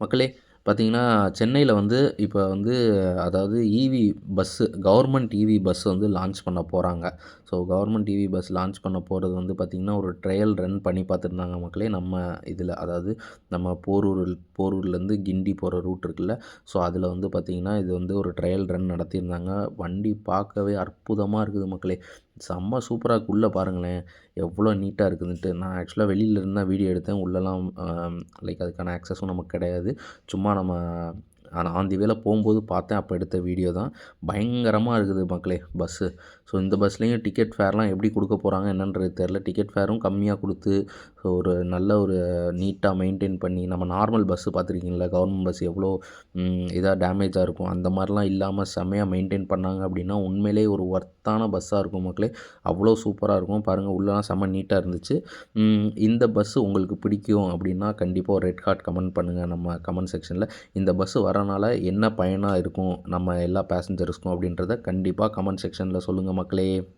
மக்களே பார்த்தீங்கன்னா சென்னையில் வந்து இப்போ வந்து அதாவது EV bus government EV bus வந்து லான்ச் பண்ண போகிறாங்க so government EV bus launch பண்ண போகிறது வந்து பார்த்திங்கன்னா ஒரு ட்ரையல் ரன் பண்ணி பார்த்துருந்தாங்க மக்களே நம்ம இதில் அதாவது நம்ம போரூர் போரூர்லேருந்து கிண்டி போகிற ரூட் இருக்குல்ல. ஸோ அதில் வந்து பார்த்திங்கன்னா இது வந்து ஒரு ட்ரையல் ரன் நடத்தியிருந்தாங்க. வண்டி பார்க்கவே அற்புதமாக இருக்குது மக்களே. செம்ம சூப்பராக இருக்கு. உள்ளே பாருங்களேன். எவ்வளோ நீட்டாக இருக்குதுன்ட்டு. நான் ஆக்சுவலாக வெளியில் இருந்தால் தான் வீடியோ எடுத்தேன். உள்ளெல்லாம் லைக் அதுக்கான ஆக்சஸும் நமக்கு கிடையாது. சும்மா நம்ம நான் ஆன் தி போகும்போது பார்த்தேன் அப்போ எடுத்த வீடியோ தான். பயங்கரமாக இருக்குது மக்களே பஸ்ஸு ஸோ இந்த பஸ்லேயும் டிக்கெட் ஃபேர்லாம் எப்படி கொடுக்க போகிறாங்க என்னன்றது தெரில டிக்கெட் ஃபேரும் கம்மியாக கொடுத்து ஸோ ஒரு நல்ல ஒரு நீட்டாக மெயின்டைன் பண்ணி நம்ம நார்மல் பஸ்ஸு பார்த்துருக்கீங்களா கவர்மெண்ட் பஸ் எவ்வளோ இதாக டேமேஜாக இருக்கும் அந்த மாதிரிலாம் இல்லாமல் செம்மையாக மெயின்டைன் பண்ணாங்க அப்படின்னா உண்மையிலே ஒரு ஒர்த்தான பஸ்ஸாக இருக்கும் மக்களே. அவ்வளோ சூப்பராக இருக்கும். பாருங்கள் உள்ளலாம் செம்ம நீட்டாக இருந்துச்சு. இந்த பஸ்ஸு உங்களுக்கு பிடிக்கும் அப்படின்னா கண்டிப்பாக ஒரு ரெட் கார்ட் கமெண்ட் பண்ணுங்கள் நம்ம கமெண்ட் செக்ஷனில் இந்த பஸ்ஸு வர பண்ணுறனால என்ன பயனாக இருக்கும்? நம்ம எல்லா பேசஞ்சர்ஸ்க்கும் அப்படின்றத கண்டிப்பாக கமெண்ட் செக்ஷனில் சொல்லுங்கள் மக்களே.